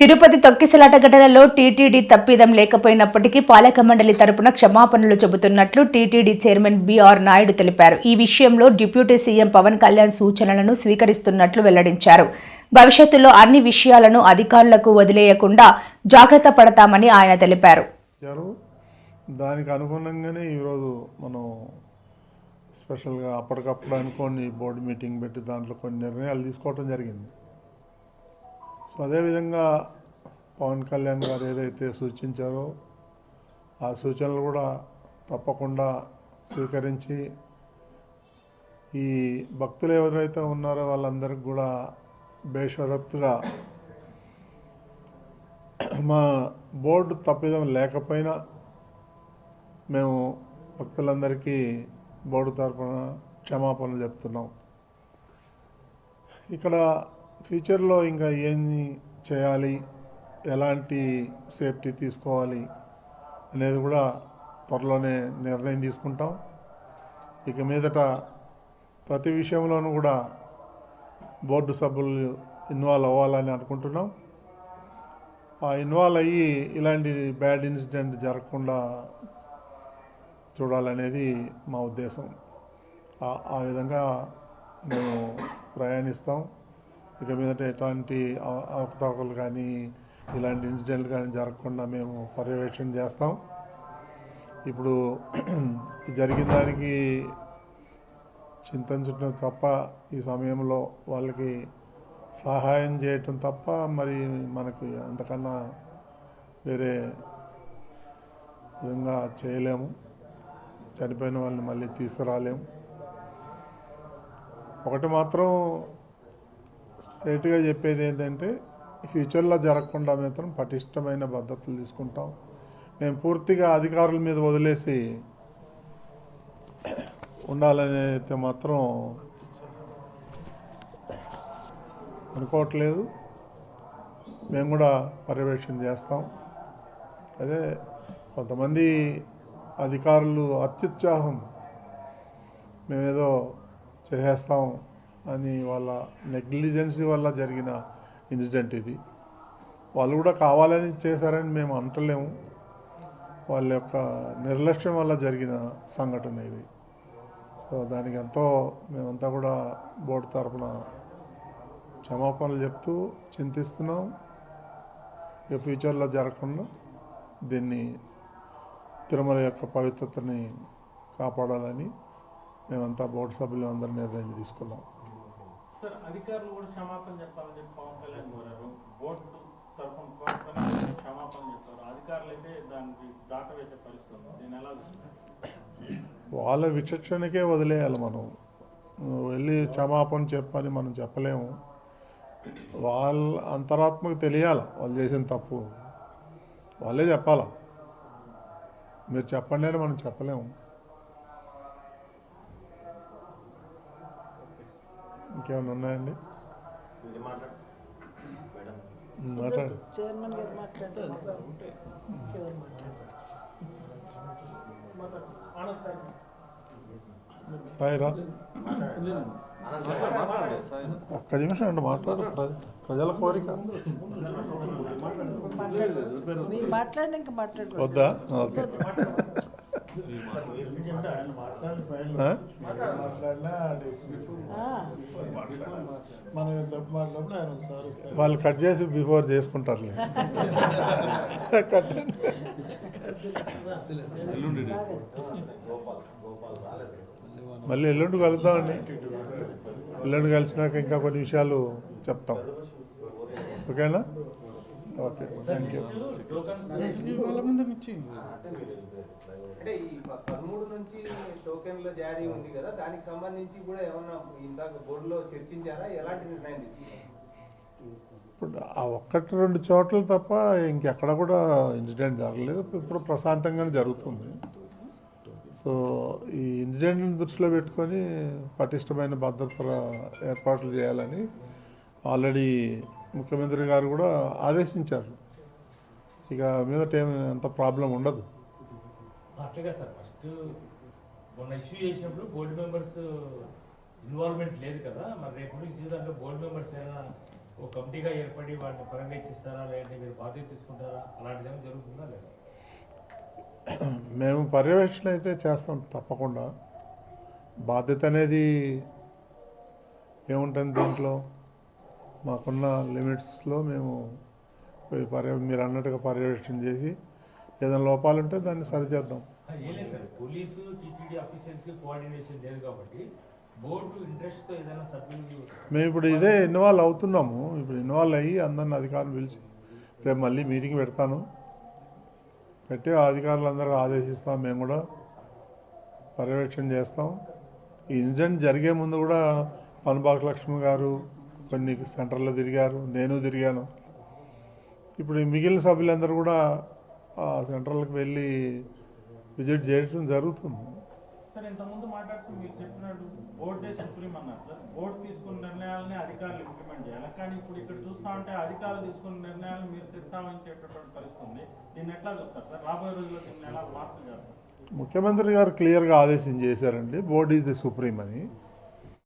తిరుపతి తొక్కిసలాట ఘటనలో టీటీడీ తప్పిదం లేకపోయినప్పటికీ పాలక మండలి తరపున క్షమాపణలు చెబుతున్నట్లు టీటీడీ చైర్మన్ బీఆర్ నాయుడు తెలిపారు. ఈ విషయంలో డిప్యూటీ సీఎం పవన్ కళ్యాణ్ సూచనలను స్వీకరిస్తున్నట్లు వెల్లడించారు. భవిష్యత్తులో అన్ని విషయాలను అధికారులకు వదిలేయకుండా జాగ్రత్త పడతామని ఆయన తెలిపారు. దానికి అనుగుణంగానే ఈరోజు మనం స్పెషల్గా అప్పటికప్పుడు అనుకోని బోర్డు మీటింగ్ పెట్టి దాంట్లో కొన్ని నిర్ణయాలు తీసుకోవడం జరిగింది. సో అదేవిధంగా పవన్ కళ్యాణ్ గారు ఏదైతే సూచించారో ఆ సూచనలు కూడా తప్పకుండా స్వీకరించి ఈ భక్తులు ఎవరైతే ఉన్నారో వాళ్ళందరికీ కూడా బేషరత్తుగా మా బోర్డు తప్పిదం లేకపోయినా మేము భక్తులందరికీ బోర్డు తరపున క్షమాపణలు చెప్తున్నాం. ఇక్కడ ఫ్యూచర్లో ఇంకా ఏమి చేయాలి? ఎలాంటి సేఫ్టీ తీసుకోవాలి? అనేది కూడా త్వరలోనే నిర్ణయం తీసుకుంటాం. ఇక మీదట ప్రతి విషయంలోనూ కూడా బోర్డు సభ్యులు ఇన్వాల్వ్ అవ్వాలని అనుకుంటున్నాం. ఆ ఇన్వాల్వ్ అయ్యి ఇలాంటి బ్యాడ్ ఇన్సిడెంట్ జరగకుండా చూడాలనేది మా ఉద్దేశం. ఆ- ఆ విధంగా మేము ప్రయాణిస్తాం. ఇక మీదట ఎటువంటి అవకతవకలు కానీ ఇలాంటి ఇన్సిడెంట్లు కానీ జరగకుండా మేము పర్యవేక్షణ చేస్తాం. ఇప్పుడు జరిగిన దానికి చింతించడం తప్ప ఈ సమయంలో వాళ్ళకి సహాయం చేయటం తప్ప మరి మనకి అంతకన్నా వేరే విధంగా చేయలేము. చనిపోయిన వాళ్ళని మళ్ళీ తీసుకురాలేము. ఒకటి మాత్రం స్ట్రైట్గా చెప్పేది ఏంటంటే ఫ్యూచర్లో జరగకుండా మాత్రం పటిష్టమైన పద్ధతులు తీసుకుంటాం. మేము పూర్తిగా అధికారుల మీద వదిలేసి ఉండాలని అయితే మాత్రం అనుకోవట్లేదు. మేము కూడా పర్యవేక్షణ చేస్తాం. అదే కొంతమంది అధికారులు అత్యుత్సాహం మేమేదో చేసేస్తాం. అని వాళ్ళ నెగ్లిజెన్సీ వల్ల జరిగిన ఇన్సిడెంట్ ఇది. వాళ్ళు కూడా కావాలని చేశారని మేము అంటలేము. వాళ్ళ యొక్క నిర్లక్ష్యం వల్ల జరిగిన సంఘటన ఇది. సో దానికి ఎంతో మేమంతా కూడా బోర్డు తరఫున క్షమాపణలు చెప్తూ చింతిస్తున్నాం. ఇక ఫ్యూచర్లో జరగకుండా దీన్ని తిరుమల యొక్క పవిత్రతని కాపాడాలని మేమంతా బోర్డు సభ్యులు అందరూ నిర్ణయం తీసుకున్నాం సార్ అధికారులు కూడా క్షమాపణ చెప్పాలని చెప్పి పవన్ కళ్యాణ్ కోరారు. బోర్డు తరఫున పవన్ కళ్యాణ్ క్షమాపణ చెప్పారు. అధికారులు అయితే దానికి దాటవేసే పరిస్థితి ఉంది. నేను ఎలా వాళ్ళ విచక్షణకే వదిలేయాలి మనం. వెళ్ళి క్షమాపణ చెప్పని మనం చెప్పలేము. వాళ్ళ అంతరాత్మకు తెలియాలి వాళ్ళు చేసిన తప్పు. వాళ్ళే చెప్పాలా? మీరు చెప్పండి అని మనం చెప్పలేము. ఇంకేమైనా ఉన్నాయండి? మాట్లాడు. చైర్మన్ గారు సాయిరా? ఒక్క నిమిషం అండి మాట్లాడు. ప్ర- ప్రజల కోరిక. వద్దా? ఓకే. మనం వాళ్ళు కట్ చేసి బిఫోర్ చేసుకుంటారులే. కట్ మళ్ళీ ఎల్లుండి కలుద్దామండి. ఎల్లుండి కలిసినాక ఇంకా కొన్ని విషయాలు చెప్తాం. ఓకేనా? ఓకే థ్యాంక్ యూ అంటే ఈ పదమూడు నుంచి టోకెన్ల జారీ ఉంది కదా దానికి సంబంధించి కూడా ఏమన్నా ఇందాక బోర్డులో చర్చించారా? ఎలాంటి నిర్ణయం తీసుకున్నారు? ఇప్పుడు ఆ ఒక్కటి రెండు చోట్ల తప్ప ఇంకెక్కడ కూడా ఇన్సిడెంట్ జరగలేదు. ఇప్పుడు ప్రశాంతంగానే జరుగుతుంది. సో ఈ ఇన్సిడెంట్ని దృష్టిలో పెట్టుకొని పటిష్టమైన భద్రతల ఏర్పాట్లు చేయాలని ఆల్రెడీ ముఖ్యమంత్రి గారు కూడా ఆదేశించారు. ఇక మీదట ఏమి అంత ప్రాబ్లం ఉండదు. అట్లాగా సార్ ఫస్ట్ మొన్న ఇష్యూ చేసినప్పుడు బోర్డు మెంబర్స్ ఇన్వాల్వ్మెంట్ లేదు కదా మరి రేపు నుంచి దాంట్లో బోర్డు మెంబర్స్ ఏమైనా ఒక కమిటీగా ఏర్పడి వాటిని లేదంటే మీరు బాధ్యత తీసుకుంటారా అలాంటిది ఏమైనా జరుగుతుందా లేదా? మేము పర్యవేక్షణ అయితే చేస్తాం తప్పకుండా. బాధ్యత అనేది ఏముంటుంది దీంట్లో? మాకున్న లిమిట్స్లో మేము పర్య మీరు అన్నట్టుగా పర్యవేక్షణ చేసి ఏదైనా లోపాలు ఉంటే దాన్ని సరిచేద్దాం పోలీసు కోఆర్డినేషన్ లేదు కాబట్టి మేము ఇప్పుడు ఇదే ఇన్వాల్వ్ అవుతున్నాము. ఇప్పుడు ఇన్వాల్వ్ అయ్యి అందరిని అధికారులు పిలిచి రేపు మళ్ళీ మీటింగ్ పెడతాను. పెట్టి అధికారులందరూ ఆదేశిస్తాం. మేము కూడా పర్యవేక్షణ చేస్తాం. ఈ ఇన్సిడెంట్ జరిగే ముందు కూడా పనుబాక లక్ష్మి గారు కొన్ని సెంటర్లో తిరిగారు నేను తిరిగాను. ఇప్పుడు మిగిలిన సభ్యులందరూ కూడా సెంటర్లకు వెళ్ళి విజిట్ చేయడం జరుగుతుంది. సార్ ఇంతకుముందు మాట్లాడుతూ మీరు చెప్పినట్టు బోర్డే సుప్రీం అన్నారు సార్ బోర్డు తీసుకున్న నిర్ణయాలని అధికారులు ఇంప్లిమెంట్ చేయాలి. కానీ ఇప్పుడు ఇక్కడ చూస్తా ఉంటే అధికారులు తీసుకున్న నిర్ణయాలను మీరు దీన్ని ఎట్లా చూస్తారు సార్? రాబోయే రోజుల్లో దీన్ని ఎలా మార్పు చేస్తారు? ముఖ్యమంత్రి గారు క్లియర్గా ఆదేశం చేశారండి. బోర్డ్ ఈజ్ ది సుప్రీం అని.